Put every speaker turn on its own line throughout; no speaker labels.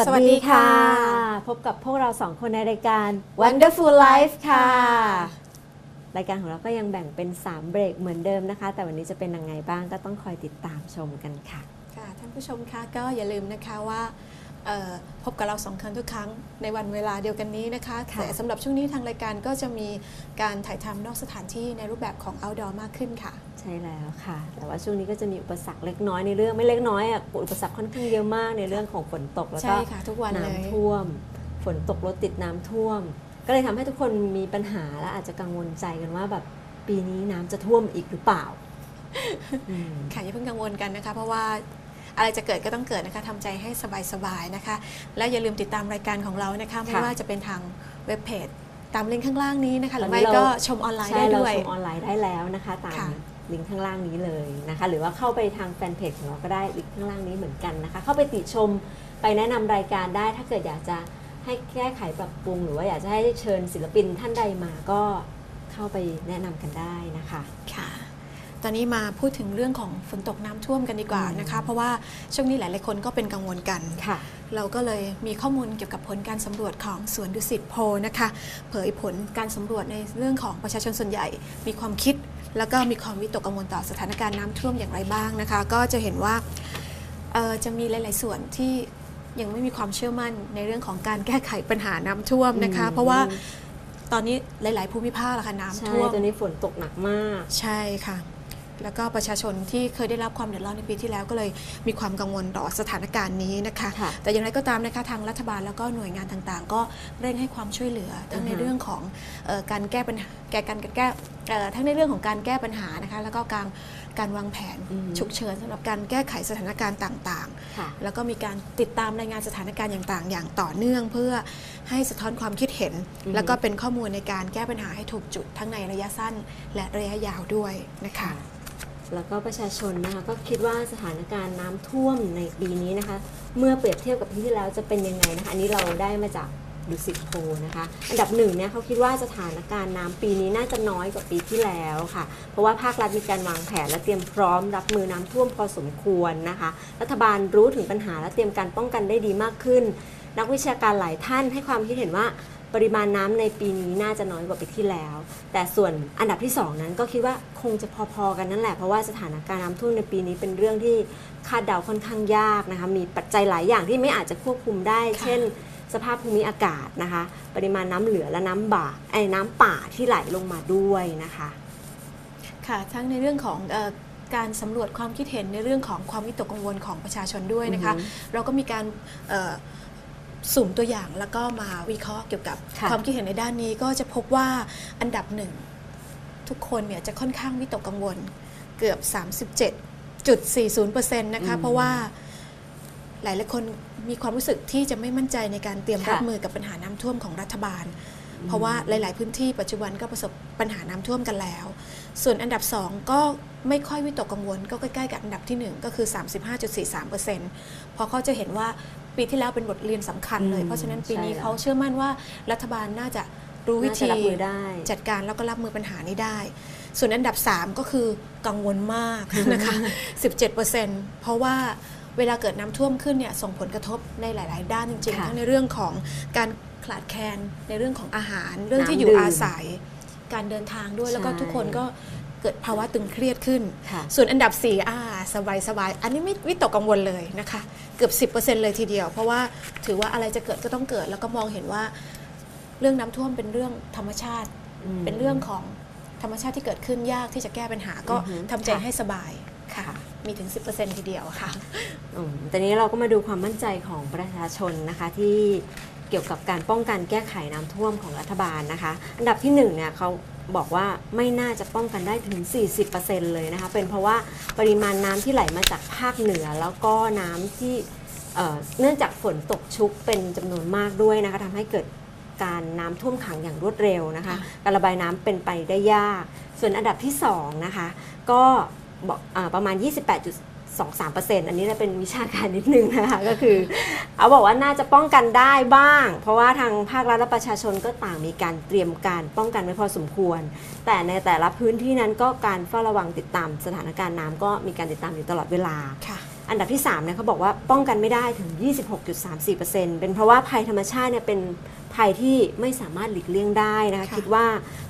สวัส
สวัสดี
ดีค่ะ
ค่ะ
พบกับพวกเราสองคนในรายการ Wonderful Life ค่ะ รายการของเราก็ยังแบ่งเป็น 3 เบรกเหมือนเดิมนะคะ แต่วันนี้จะเป็นยังไงบ้างก็ต้องคอยติดตามชมกันค่ะ
ค่ะท่านผู้ชมคะก็อย่าลืมนะคะว่าเอ่อพบกับเราสองครั้งทุกครั้งในวันเวลาเดียวกันนี้นะคะ
ค่ะ
แต่สำหรับช่วงนี้ทางรายการก็จะมีการถ่ายทำนอกสถานที่ในรูปแบบของ outdoor มากขึ้นค่ะ
ใช่แล้วค่ะ แต่ว่าช่วงนี้ก็จะมีอุปสรรคเล็กน้อยในเรื่องไม่เล็กน้อยอะอุปสรรคค่อนข้างเยอะมากในเรื่องของฝนตกแล้วก็
ใช่ค่ะทุกวันเลย
น้ำท่วม ฝนตกรถติดน้ำท่วม ก็เลยทำให้ทุกคนมีปัญหาและอาจจะกังวลใจกันว่าแบบปีนี้น้ำจะท่วมอีกหรือเปล่าอืม
ค่ะอย่าเพิ่งกังวลกันนะคะ เพราะว่าอะไรจะเกิดก็ต้องเกิดนะคะทำใจให้สบายๆนะคะ และอย่าลืมติดตามรายการของเรานะคะไม่
ค่ะ
ว่าจะเป็นทางเว็บเพจตามลิงก์ข้างล่างนี้นะคะหรือ
ตอนนี้
ไม่
เรา
ก็ชมออนไลน์
ใช่
ได้
เรา
ด้วย
ชมออนไลน์ได้แล้วนะคะตาม
ค่ะ
ลิงก์ข้างล่างนี้เลยนะคะ หรือว่าเข้าไปทางแฟนเพจของเราก็ได้ลิงก์ข้างล่างนี้เหมือนกันนะคะ เข้าไปติชมไปแนะนำรายการได้ ถ้าเกิดอยากจะให้แก้ไขปรับปรุง หรือว่าอยากจะให้เชิญศิลปินท่านใดมาก็เข้าไปแนะนำกันได้นะคะ
ค่ะตอนนี้มาพูดถึงเรื่องของฝนตกน้ำท่วมกันดีกว่านะคะ เพราะว่าช่วงนี้หลายๆคนก็เป็นกังวลกัน
ค่ะ
เราก็เลยมีข้อมูลเกี่ยวกับผลการสำรวจของสวนดุสิตโพลนะคะ เผยผลการสำรวจในเรื่องของประชาชนส่วนใหญ่ มีความคิด แล้วก็มีความวิตกกังวลต่อสถานการณ์น้ำท่วมอย่างไรบ้างนะคะ ก็จะเห็นว่าเอ่อจะมีหลาย ๆ ส่วนที่ยังไม่มีความเชื่อมั่นในเรื่องของการแก้ไขปัญหาน้ำท่วมนะคะ
อืม
เพราะว่าตอนนี้หลาย ๆ ภูมิภาคละค่ะน้ำ
ใช่
ท่วม
ตอนนี้ฝนตกหนักมาก
ใช่ค่ะ แล้วก็ประชาชนที่เคยได้รับความเดือดร้อนในปีที่แล้วก็เลยมีความกังวลต่อสถานการณ์นี้นะคะ
ค่ะ
แต่อย่างไรก็ตามนะคะทางรัฐบาลแล้วก็หน่วยงานต่างๆ ก็เร่งให้ความช่วยเหลือทั้งใน
อือฮะ
เรื่องของเออการแก้ปัญหา แก้การแก้เอ่อทั้งในเรื่องของการแก้ปัญหานะคะแล้วก็การการวางแผน
อืม
ฉุกเฉินสำหรับการแก้ไขสถานการณ์ต่าง
ค่ะ
ๆแล้วก็มีการติดตามรายงานสถานการณ์อย่างต่างอย่างต่อเนื่อง เพื่อให้สะท้อนความคิดเห็น
อือฮึ
แล้วก็เป็นข้อมูลในการแก้ปัญหาให้ถูกจุดทั้งในระยะสั้น และระยะยาวด้วยนะคะ
แล้วก็ประชาชนนะคะก็คิดว่าสถานการณ์น้ำท่วมในปีนี้นะคะ เมื่อเปรียบเทียบกับปีที่แล้วจะเป็นยังไงนะคะอันนี้เราได้มาจาก ดุสิตโพนะคะ อันดับหนึ่งเนี่ยเขาคิดว่าสถานการณ์น้ำปีนี้น่าจะน้อยกว่าปีที่แล้วค่ะ เพราะว่าภาครัฐมีการวางแผนและเตรียมพร้อมรับมือน้ำท่วมพอสมควรนะคะ รัฐบาลรู้ถึงปัญหาและเตรียมการป้องกันได้ดีมากขึ้น นักวิชาการหลายท่านให้ความคิดเห็นว่าปริมาณน้ำในปีนี้น่าจะน้อยกว่าปีที่แล้ว แต่ส่วนอันดับที่สองนั้นก็คิดว่าคงจะพอๆกันนั่นแหละ เพราะว่าสถานการณ์น้ำท่วมในปีนี้เป็นเรื่องที่คาดเดาค่อนข้างยากนะคะ มีปัจจัยหลายอย่างที่ไม่อาจจะควบคุมได้ เช่น สภาพภูมิอากาศนะคะ ปริมาณน้ำเหลือและน้ำบ่าไอ้น้ำป่าที่ไหลลงมาด้วยนะคะ
ค่ะทั้งในเรื่องของเออการสำรวจความคิดเห็นในเรื่องของความวิตกกังวลของประชาชนด้วยนะคะ
อือฮึ
เราก็มีการเอ่อสุ่มตัวอย่างแล้วก็มาวิเคราะห์เกี่ยวกับ
ค่ะ
ความคิดเห็นในด้านนี้ก็จะพบว่าอันดับหนึ่งทุกคนเนี่ยจะค่อนข้างวิตกกังวลเกือบ 37.40%นะคะ
อืม
เพราะว่า หลายหลายๆคนมีความรู้สึกที่จะไม่มั่นใจในการเตรียม
ค่ะ
รับมือกับปัญหาน้ำท่วมของรัฐบาล เพราะว่าหลาย ๆ พื้นที่ปัจจุบันก็ประสบปัญหาน้ำท่วมกันแล้ว ส่วนอันดับ 2 ก็ไม่ค่อยวิตกกังวล ก็ใกล้ ๆ กับอันดับที่ 1 ก็คือ 35.43%เพราะเขาจะเห็นว่าปีที่แล้วเป็นบทเรียนสำคัญเลย
อืม
เพราะฉะนั้นปีนี้
ใช่แล้ว
เขาเชื่อมั่นว่ารัฐบาลน่าจะรู้วิ
น่าจะ
ธี
รับมือได้
จัดการแล้วก็รับมือปัญหานี้ได้ ส่วนอันดับ 3 ก็คือกังวลมากนะคะ 17%เพราะว่า เวลาเกิดน้ำท่วมขึ้นเนี่ยส่งผลกระทบในหลาย ๆ ด้านจริงๆ
ค่ะ
ทั้งในเรื่องของการขาดแคลนในเรื่องของอาหาร เรื่องที่อยู่
น้ำดื่ม
อาศัย การเดินทางด้วยแล้วก็
ใช่
ทุกคนก็เกิดภาวะตึงเครียดขึ้น
ค่ะ
ส่วนอันดับ4อ่าสบายสบายๆอันนี้ไม่วิตกกังวลเลยนะคะ เกือบ 10%เลยทีเดียว เพราะว่าถือว่าอะไรจะเกิดก็ต้องเกิด แล้วก็มองเห็นว่าเรื่องน้ำท่วมเป็นเรื่องธรรมชาติ
อืม
เป็นเรื่องของธรรมชาติที่เกิดขึ้นยากที่จะแก้ปัญหาก็
อือฮึ
ทำใจ
ค่ะ
ให้สบายค่ะ
ค่ะ
มีถึง 10%ทีเดียวค่ะ
อืมแต่นี้เราก็มาดูความมั่นใจของประชาชนนะคะที่เกี่ยวกับการป้องกันแก้ไขน้ำท่วมของรัฐบาลนะคะ อันดับที่หนึ่งเนี่ยเขาบอกว่าไม่น่าจะป้องกันได้ถึง 40%เลยนะคะ เป็นเพราะว่าปริมาณน้ำที่ไหลมาจากภาคเหนือ แล้วก็น้ำที่เอ่อเนื่องจากฝนตกชุกเป็นจำนวนมากด้วยนะคะทำให้เกิดการน้ำท่วมขังอย่างรวดเร็วนะคะ การระบายน้ำเป็นไปได้ยาก ส่วนอันดับที่สองนะคะก็ บอกอาประมาณ 28.23%อันนี้จะเป็นวิชาการนิดนึงนะคะ ก็คือ เอาบอกว่าน่าจะป้องกันได้บ้าง เพราะว่าทางภาครัฐและประชาชนก็ต่างมีการเตรียมการป้องกันไว้พอสมควร แต่ในแต่ละพื้นที่นั้นก็การเฝ้าระวังติดตามสถานการณ์น้ำก็มีการติดตามอยู่ตลอดเวลา
ค่ะ
อันดับที่ 3 เนี่ยเขาบอกว่าป้องกันไม่ได้ถึง 26.34%เป็นเพราะว่าภัยธรรมชาติเนี่ยเป็นภัยที่ไม่สามารถหลีกเลี่ยงได้นะคะ
ค่ะ
คิดว่า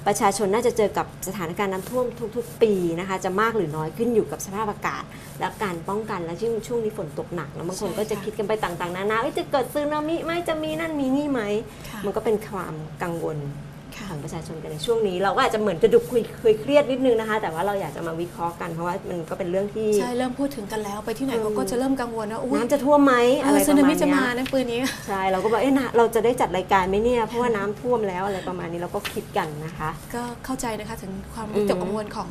ประชาชนน่าจะเจอกับสถานการณ์น้ำท่วมทุก ๆ ปีนะคะ จะมากหรือน้อยขึ้นอยู่กับสภาพอากาศ และการป้องกันและช่วงช่วงนี้ฝนตกหนักแล้วบางคนก็จะคิดกันไปต่างๆ นานาเอ้ยจะเกิดซึนามิไหมจะมีนั่นมีนี่ไหม
ค่ะ
มันก็เป็นความกังวล
ค่ะ
ของประชาชนกันในช่วงนี้ เราก็อาจจะเหมือนจะดูคุยคุยเครียดนิดนึงนะคะ แต่ว่าเราอยากจะมาวิเคราะห์กันเพราะว่ามันก็เป็นเรื่องที่
ใช่ เริ่มพูดถึงกันแล้วไปที่ไหน
อืม
เขาก็จะเริ่มกังวลว่าอุ้ย
น้ำจะท่วมไหม
เอ
อะไร
อ
ป
สึ
ระ
นา
มา
มิ
ณ
จะ
เนี้
มายนะปืนนี้
ใช่เราก็บอกเอ๊ะนะเราจะได้จัดรายการไหมเนี่ยเพราะว่าน้ำท่วมแล้วอะไรประมาณนี้เราก็คิดกันนะคะ
ก็เข้าใจนะคะถึงความ
อื
วิ
ม
ตกกังวลของ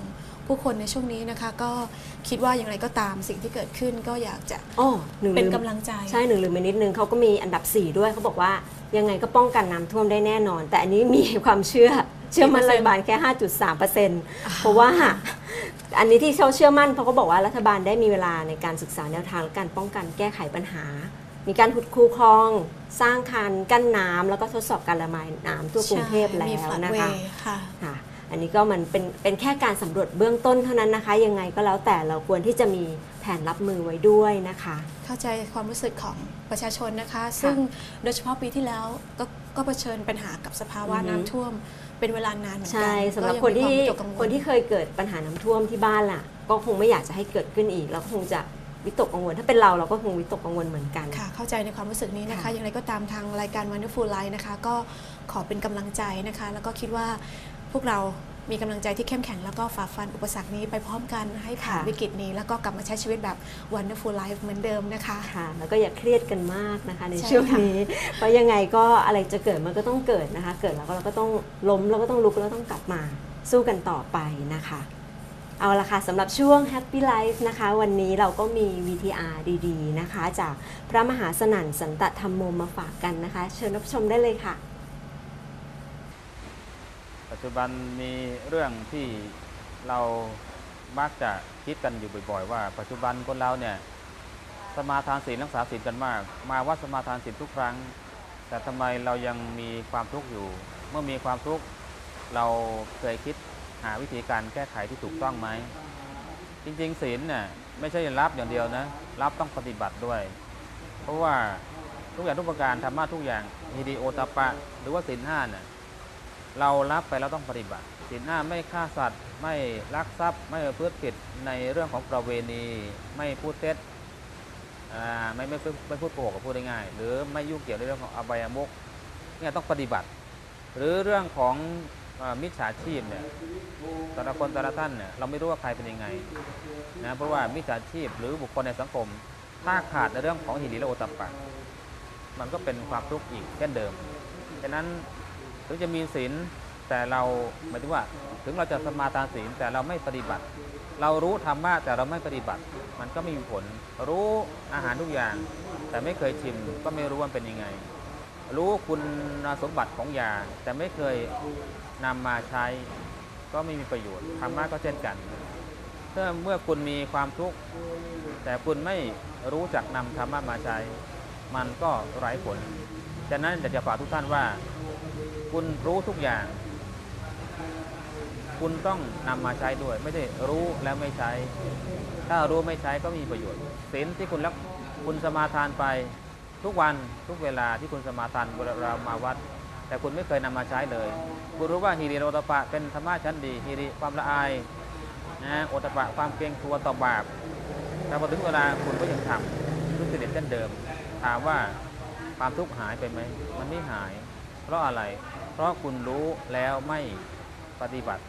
ผู้คนในช่วงนี้นะคะ ก็คิดว่าอย่างไรก็ตามสิ่งที่เกิดขึ้นก็อยากจะ
อ๋อหนึ่ง
เป็น
ลืม
กำลังใจ
ใช่หนึ่งลืมไปนิดนึงเขาก็มีอันดับ 4 ด้วยเขาบอกว่ายังไงก็ป้องกันน้ำท่วมได้แน่นอน แต่อันนี้มีความเชื่อเชื่อมั่นรัฐบาลแค่ 5.3%เพราะว่าอันนี้ที่เขาเชื่อมั่นเพราะเขาบอกว่ารัฐบาลได้มีเวลาในการศึกษาแนวทางและการป้องกันแก้ไขปัญหา มีการขุดคูคลอง สร้างคันกั้นน้ำแล้วก็ทดสอบการระบายน้ำทั่วกรุงเทพแล้
มี
ว
ฟลัด
นะ
เว
คะ
ย์ค่ะ
ค่ะ อันนี้ก็มันเป็นเป็นแค่การสำรวจเบื้องต้นเท่านั้นนะคะ ยังไงก็แล้วแต่เราควรที่จะมีแผนรับมือไว้ด้วยนะคะ
เข้าใจความรู้สึกของประชาชนนะคะ ซึ่งโดยเฉพาะปีที่แล้วก็ก็เผชิญปัญหากับสภาวะ
อือฮึ
น้ำท่วมเป็นเวลานานเหมือนกั
ใช่สำหรับ
ก็ยัง
คนที่
มีวามวิตกกังวล
คนที่เคยเกิดปัญหาน้ำท่วมที่บ้านล่ะ ก็คงไม่อยากจะให้เกิดขึ้นอีก เราก็คงจะวิตกกังวล ถ้าเป็นเราเราก็คงวิตกกังวลเหมือนกัน
ค่ะ เข้าใจในความรู้สึกนี้นะคะ
ค่ะ
อย่างไรก็ตามทางรายการ Wonderful Life นะคะ ก็ขอเป็นกำลังใจนะคะ แล้วก็คิดว่า พวกเรามีกำลังใจที่เข้มแข็งแล้วก็ฝ่าฟันอุปสรรคนี้ไปพร้อมกันให้ผ่าน
ค่ะ
วิกฤตนี้ แล้วก็กลับมาใช้ชีวิตแบบ Wonderful Life เหมือนเดิมนะคะ
ค่ะ แล้วก็อย่าเครียดกันมากนะคะ ใน
ใช่
ช่วง
ค่ะ
นี้ เพราะยังไงก็อะไรจะเกิดมันก็ต้องเกิดนะคะ เกิดแล้วก็เราก็ต้องล้มแล้วก็ต้องลุกแล้วต้องกลับมาสู้กันต่อไปนะคะ เอาละค่ะสำหรับช่วง Happy Life นะคะ วันนี้เราก็มี VTR ดี ๆ นะคะ จากพระมหาสนั่นสันตธรรมโมมาฝากกันนะคะ เชิญรับชมได้เลยค่ะ
ปั จจุบันมีเรื่องที่เรามักจะคิดกันอยู่บ่อย ๆ ว่า ปัจจุบันคนเราเนี่ยสมาทานศีลรักษาศีลกันมาก มาวัดสมาทานศีลทุกครั้ง แต่ทำไมเรายังมีความทุกข์อยู่ เมื่อมีความทุกข์เราเคยคิดหาวิธีการแก้ไขที่ถูกต้องไหมจริงๆศีลเนี่ยไม่ใช่รับอย่างเดียวนะรับต้องปฏิบัติด้วย เพราะว่าทุกอย่างทุกประการธรรมะทุกอย่างฮิริโอตปปะหรือว่าศีลห้าเนี่ย เรารับไปเราต้องปฏิบัติศีลห้าไม่ฆ่าสัตว์ ไม่ลักทรัพย์ ไม่ประพฤติผิดในเรื่องของประเวณีไม่พูดเท็จไม่ไม่ไม่พูดโกหกกับพูดง่ายหรือไม่ยุ่งเกี่ยวในเรื่องของอบายมุกเนี่ยต้องปฏิบัติ หรือเรื่องของอมิจฉาชีพเนี่ยแต่ละคนแต่ละท่านเนี่ยเราไม่รู้ว่าใครเป็นยังไงนะเพราะว่ามิจฉาชีพหรือบุคคลในสังคมถ้าขาดในเรื่องของหิริและโอตปปะมันก็เป็นความทุกข์อีกเช่นเดิมฉะนั้น ถึงจะมีศีลแต่เราหมายถึงว่า ถึงเราจะสมาทานศีลแต่เราไม่ปฏิบัติ เรารู้ธรรมะแต่เราไม่ปฏิบัติ มันก็ไม่มีผล รู้อาหารทุกอย่าง แต่ไม่เคยชิมก็ไม่รู้ว่าเป็นยังไง รู้คุณสมบัติของยา แต่ไม่เคยนำมาใช้ ก็ไม่มีประโยชน์ธรรมะก็เช่นกันเมื่อเมื่อคุณมีความทุกข์แต่คุณไม่รู้จักนำธรรมะมาใช้ มันก็ไร้ผล ฉะนั้นอยากจะฝากทุกท่านว่า คุณรู้ทุกอย่าง คุณต้องนำมาใช้ด้วย ไม่ได้รู้แล้วไม่ใช้ ถ้ารู้ไม่ใช้ก็ไม่มีประโยชน์ศีลที่คุณรักคุณสมาทานไปทุกวันทุกเวลาที่คุณสมาทานเวลาเรามาวัด แต่คุณไม่เคยนำมาใช้เลยคุณรู้ว่าฮีริโอตปะเป็นธรรมะชั้นดีฮีริความละอายนะโอตปะความเกรงกลัวต่อบาปแต่พอถึงเวลาคุณก็ยังทำทุกสิ่งเช่นเดิม ถามว่า ความทุกข์หายไปไหม มันไม่หาย เพราะอะไร เพราะคุณรู้แล้วไม่ปฏิบัติ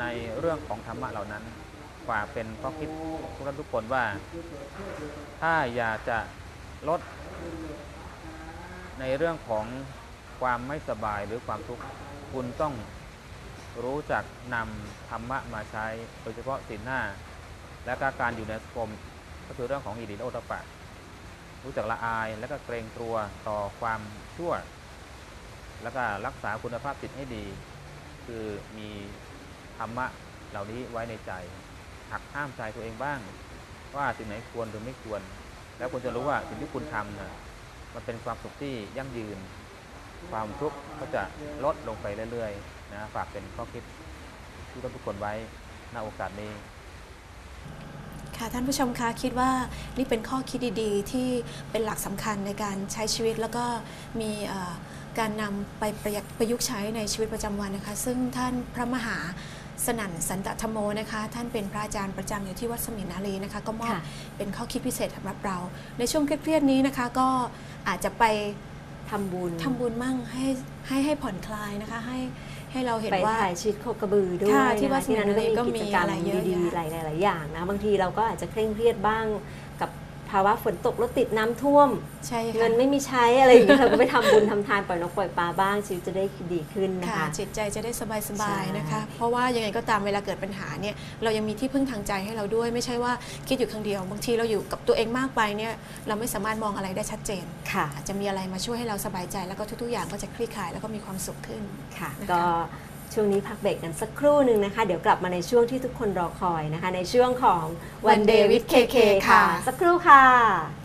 ในเรื่องของธรรมะเหล่านั้นฝากเป็นข้อคิดทุกท่านทุกคนว่า ถ้าอยากจะลด ในเรื่องของความไม่สบายหรือความทุกข์คุณต้องรู้จักนำธรรมะมาใช้ โดยเฉพาะศีลหน้า และการอยู่ในสังคมก็คือเรื่องของอิริโอตปะ รู้จักละอายและก็เกรงกลัวต่อความชั่ว แล้วก็รักษาคุณภาพจิตให้ดี คือมีธรรมะเหล่านี้ไว้ในใจ หักห้ามใจตัวเองบ้าง ว่าสิ่งไหนควรหรือไม่ควร แล้วคุณจะรู้ว่าสิ่งที่คุณทำนะมันเป็นความสุขที่ยั่งยืน ความทุกข์ก็จะลดลงไปเรื่อยๆนะฝากเป็นข้อคิดที่ทุกคนไว้ณโอกาสนี้
ค่ะท่านผู้ชมคะคิดว่านี่เป็นข้อคิดดีๆ ที่เป็นหลักสำคัญในการใช้ชีวิตแล้วก็มีเอ่อการนำไปประยักประยุกต์ใช้ในชีวิตประจำวันนะคะ ซึ่งท่านพระมหาสนั่นสันตธรรมโมนะคะ ท่านเป็นพระอาจารย์ประจำอยู่ที่วัดสมินารีนะคะ ก็มอบ
ค่ะ
เป็นข้อคิดพิเศษสำหรับเรา ในช่วงเครียดๆนี้นะคะก็อาจจะไป
ทำบุญ
ทำบุญมั่งให้ให้ให้ผ่อนคลายนะคะให้ ให้เราเห็น
ไป
ว่า
ถ่ายชีวิตโคกระบือด้วย
ค่ะที่
นะคะ
วัดสมิ
ที่นั้น
นารีก็
ก็
มี
มีกิจกรรม
อะไรเยอะ
ดีๆ
แยะ
หลายหลายๆอย่างนะ บางทีเราก็อาจจะเคร่งเครียดบ้างกับ ภาวะฝนตกรถติดน้ำท่วม
ใช่ค่ะ
เงินไม่มีใช้อะไรอย่างเงี้ยเราก็ไปทำบุญทำทานปล่อยนกปล่อยปลาบ้างชีวิตจะได้ดีขึ้นนะ
ค่ะ
คะ
จิตใจจะได้สบายส
ใช่
บายๆนะคะ เพราะว่ายังไงก็ตามเวลาเกิดปัญหาเนี่ยเรายังมีที่พึ่งทางใจให้เราด้วย ไม่ใช่ว่าคิดอยู่ครั้งเดียวบางทีเราอยู่กับตัวเองมากไปเนี่ยเราไม่สามารถมองอะไรได้ชัดเจน
ค่ะ
อาจจะมีอะไรมาช่วยให้เราสบายใจ แล้วก็ทุกๆอย่างก็จะคลี่คลายแล้วก็มีความสุขขึ้น
ค่ะ
นะคะ
ก็ ช่วงนี้พักเบรกกันสักครู่หนึ่งนะคะ เดี๋ยวกลับมาในช่วงที่ทุกคนรอคอยนะคะ ในช่วงของ One Day with KK ค่ะ สักครู่ค่ะ